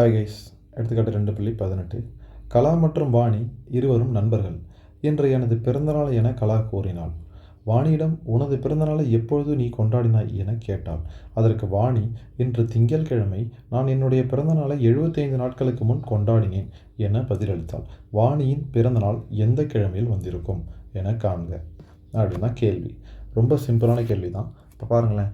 Hi guys எடுத்துக்காட்டு ரெண்டு புள்ளி பதினெட்டு. கலா மற்றும் வாணி இருவரும் நண்பர்கள். இன்று எனது பிறந்தநாள் என கலா கூறினாள். வாணியிடம் உனது பிறந்தநாளை எப்பொழுது நீ கொண்டாடினாய்? என கேட்டாள். அதற்கு வாணி இன்று திங்கட்கிழமை நான் என்னுடைய பிறந்தநாளை எழுபத்தைந்து நாட்களுக்கு முன் கொண்டாடினேன் என பதிலளித்தாள். வாணியின் பிறந்தநாள் எந்த கிழமையில் வந்திருக்கும்? என காண்க. அப்படின்னா கேள்வி. ரொம்ப சிம்பிளான கேள்வி தான் இப்போ பாருங்களேன்.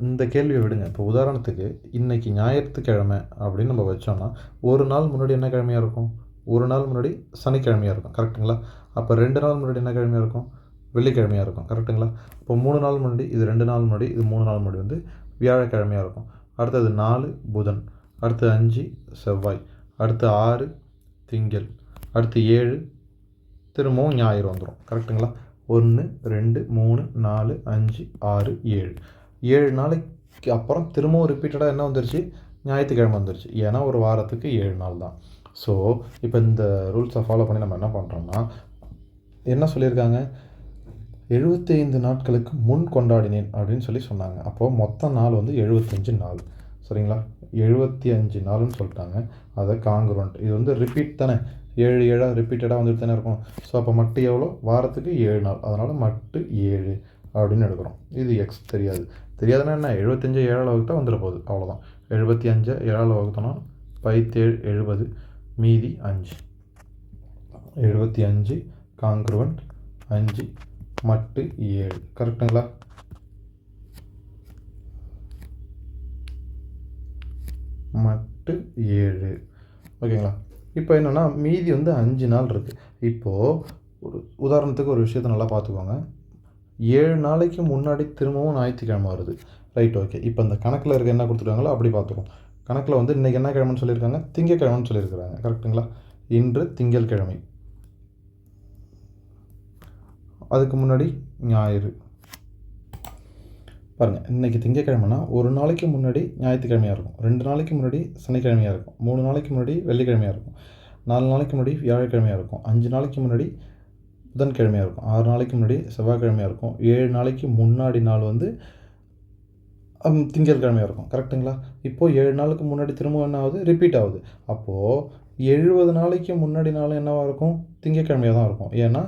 இந்த கேள்வியை விடுங்க. இப்போ உதாரணத்துக்கு இன்றைக்கி ஞாயிற்றுக்கிழமை அப்படின்னு நம்ம வச்சோம்னா ஒரு நாள் முன்னாடி என்ன கிழமையாக இருக்கும்? ஒரு நாள் முன்னாடி சனிக்கிழமையாக இருக்கும். கரெக்டுங்களா அப்போ ரெண்டு நாள் முன்னாடி என்ன கிழமையாக இருக்கும்? வெள்ளிக்கிழமையாக இருக்கும். கரெக்டுங்களா இப்போ மூணு நாள் முன்னாடி இது ரெண்டு நாள் முன்னாடி இது மூணு நாள் முன்னாடி வந்து வியாழக்கிழமையாக இருக்கும். அடுத்தது நாலு புதன். அடுத்து அஞ்சு செவ்வாய். அடுத்து ஆறு திங்கள். அடுத்து ஏழு திரும்பவும் ஞாயிறு வந்துடும் கரெக்டுங்களா ஒன்று ரெண்டு மூணு நாலு அஞ்சு ஆறு ஏழு. ஏழு நாளைக்கு அப்புறம் திரும்பவும் ரிப்பீட்டடாக என்ன வந்துருச்சு? ஞாயிற்றுக்கிழமை வந்துருச்சு. ஏன்னா ஒரு வாரத்துக்கு ஏழு நாள் தான். ஸோ இப்போ இந்த ரூல்ஸை ஃபாலோ பண்ணி நம்ம என்ன பண்ணுறோம்னா என்ன சொல்லியிருக்காங்க? எழுபத்தைந்து நாட்களுக்கு முன் கொண்டாடினேன் அப்படின்னு சொல்லி சொன்னாங்க. அப்போது மொத்த நாள் வந்து எழுபத்தஞ்சு நாள். சரிங்களா? எழுபத்தி அஞ்சு நாள்னு சொல்லிட்டாங்க. அதை காங்குரண்ட் இது வந்து ரிப்பீட் தானே. ஏழு ஏழாக ரிப்பீட்டடாக வந்துட்டு தானே இருக்கும். ஸோ அப்போ மட்டு எவ்வளோ? வாரத்துக்கு ஏழு நாள். அதனால் மட்டு ஏழு. அப்படின்னு எடுக்கிறோம். இது எக்ஸ் தெரியாது. தெரியாதுன்னா என்ன? எழுபத்தஞ்சு ஏழாவது வகுத்தா வந்துட போகுது. அவ்வளோதான் எழுபத்தி அஞ்சு ஏழாவது வகுத்தோன்னா பைத்தேழு எழுபது மீதி அஞ்சு. எழுபத்தி அஞ்சு காங்க்ருவன்ட் அஞ்சு மட்டு ஏழு. கரெக்டுங்களா? மட்டு ஏழு. ஓகேங்களா? இப்போ என்னென்னா மீதி வந்து அஞ்சு நாள் இருக்குது இப்போது ஒரு உதாரணத்துக்கு ஒரு விஷயத்த நல்லா பார்த்துக்கோங்க. ஏழு நாளைக்கு முன்னாடி திரும்பவும் ஞாயிற்றுக்கிழமை வருது. ரைட் ஓகே இப்போ இந்த கணக்கில் இருக்க என்ன கொடுத்துருக்காங்களோ அப்படி பார்த்துருவோம் கணக்கில் வந்து இன்றைக்கி என்ன கிழமைன்னு சொல்லியிருக்காங்க? திங்கக்கிழமைன்னு சொல்லியிருக்கிறாங்க. கரெக்டுங்களா இன்று திங்கட்கிழமை அதுக்கு முன்னாடி ஞாயிறு. பாருங்கள் இன்றைக்கி திங்கக்கிழமைனா ஒரு நாளைக்கு முன்னாடி ஞாயிற்றுக்கிழமையாக இருக்கும். ரெண்டு நாளைக்கு முன்னாடி சனிக்கிழமையாக இருக்கும். மூணு நாளைக்கு முன்னாடி வெள்ளிக்கிழமையாக இருக்கும். நாலு நாளைக்கு முன்னாடி வியாழக்கிழமையாக இருக்கும். அஞ்சு நாளைக்கு முன்னாடி புதன்கிழமையாக இருக்கும் ஆறு நாளைக்கு முன்னாடி செவ்வாய்க்கிழமையாக இருக்கும் ஏழு நாளைக்கு முன்னாடி நாள் வந்து திங்கட்கிழமையாக இருக்கும் கரெக்டுங்களா இப்போது ஏழு நாளுக்கு முன்னாடி திரும்ப என்ன ஆகுது? ரிப்பீட் ஆகுது. அப்போது எழுபது நாளைக்கு முன்னாடி நாள் என்னவாக இருக்கும்? திங்கக்கிழமையாக தான் இருக்கும். ஏன்னா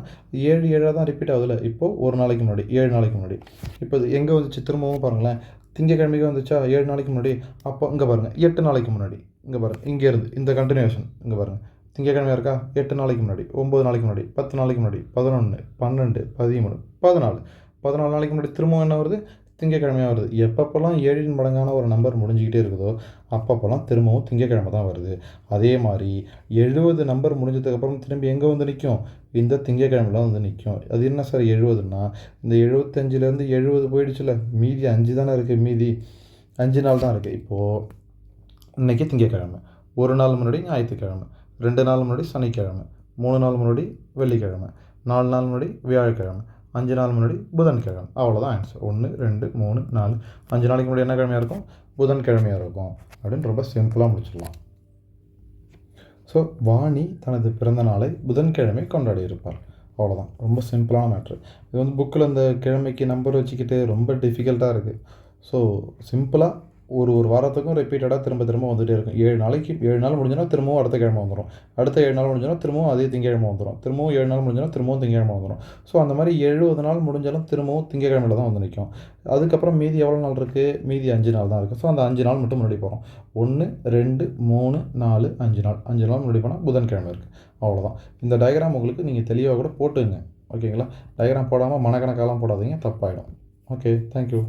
ஏழு ஏழாக தான் ரிப்பீட் ஆகுதுல்ல. இப்போது ஒரு நாளைக்கு முன்னாடி ஏழு நாளைக்கு முன்னாடி. இப்போ இது எங்கே வந்துச்சு? திரும்பவும் பாருங்களேன். திங்கக்கிழமைக்கு வந்துச்சா? ஏழு நாளைக்கு முன்னாடி. அப்போ இங்கே பாருங்கள் எட்டு நாளைக்கு முன்னாடி. இங்கே பாருங்கள் இங்கேருந்து இந்த கண்டினியூஷன் இங்கே பாருங்கள் திங்கக்கிழமையாக இருக்கா? எட்டு நாளைக்கு முன்னாடி ஒம்பது நாளைக்கு முன்னாடி பத்து நாளைக்கு முன்னாடி பதினொன்று பன்னெண்டு பதிமூணு பதினாலு. பதினாலு நாளைக்கு முன்னாடி திரும்பவும் என்ன வருது? திங்கக்கிழமையாக வருது. எப்பப்போல்லாம் ஏழின் மடங்கான ஒரு நம்பர் முடிஞ்சிக்கிட்டே இருக்குதோ அப்பப்போல்லாம் திரும்பவும் திங்கக்கிழமை தான் வருது. அதே மாதிரி எழுபது நம்பர் முடிஞ்சதுக்கப்புறம் திரும்பி எங்கே வந்து நிற்கும் இந்த திங்கக்கிழமையில் வந்து நிற்கும் அது என்ன சார் எழுபதுன்னா இந்த எழுபத்தஞ்சிலேருந்து எழுபது போயிடுச்சுல. மீதி அஞ்சு தானே இருக்குது மீதி அஞ்சு நாள் தான் இருக்குது இப்போது இன்றைக்கி திங்கக்கிழமை. ஒரு நாள் முன்னாடி ஞாயிற்றுக்கிழமை. ரெண்டு நாள் முன்னாடி சனிக்கிழமை மூணு நாள் முன்னாடி வெள்ளிக்கிழமை நாலு நாள் முன்னாடி வியாழக்கிழமை அஞ்சு நாள் முன்னாடி புதன்கிழமை. அவ்வளோதான் ஆன்சர் ஒன்று ரெண்டு மூணு நாலு. அஞ்சு நாளைக்கு முன்னாடி என்ன கிழமையாக இருக்கும்? புதன்கிழமையாக இருக்கும். அப்படின்னு ரொம்ப சிம்பிளாக முடிச்சிடலாம். ஸோ வாணி தனது பிறந்த நாளை புதன்கிழமை கொண்டாடி இருப்பார். அவ்வளோதான் ரொம்ப சிம்பிளான மேட்ரு இது வந்து புக்கில் அந்த கிழமைக்கு நம்பர் வச்சுக்கிட்டு ரொம்ப டிஃபிகல்ட்டாக இருக்குது ஸோ சிம்பிளாக ஒரு ஒரு வாரத்துக்கும் ரிப்பீட்டடாக திரும்ப திரும்ப வந்துகிட்டே இருக்கும். ஏழு நாளைக்கு ஏழு நாள் முடிஞ்சோன்னா திரும்பவும் அடுத்த கிழமை வந்துடும் அடுத்த ஏழு நாள் முடிஞ்சோன்னா திரும்பவும் அதே திங்கக்கிழமை வந்துடும் திரும்பவும் ஏழு நாள் முடிஞ்சோன்னா திரும்பவும் திங்கக்கிழமை வந்துடும் ஸோ அந்த மாதிரி எழுபது நாள் முடிஞ்சாலும் திரும்பவும் திங்கக்கிழமையில் தான் வந்து நிற்கும் அதுக்கப்புறம் மீதி எவ்வளோ நாள் இருக்குது மீதி அஞ்சு நாள் தான் இருக்குது ஸோ அந்த அஞ்சு நாள் மட்டும் முன்னாடி போகிறோம் ஒன்று ரெண்டு மூணு நாலு அஞ்சு நாள். அஞ்சு நாள் முன்னாடி போனால் புதன்கிழமை இருக்குது அவ்வளோதான் இந்த டயக்ராம் உங்களுக்கு நீங்கள் தெளிவாக கூட போட்டுங்க. ஓகேங்களா? டயக்ராம் போடாமல் மனக்கணக்காலாம் போடாதீங்க. தப்பாயிடும். Okay thank you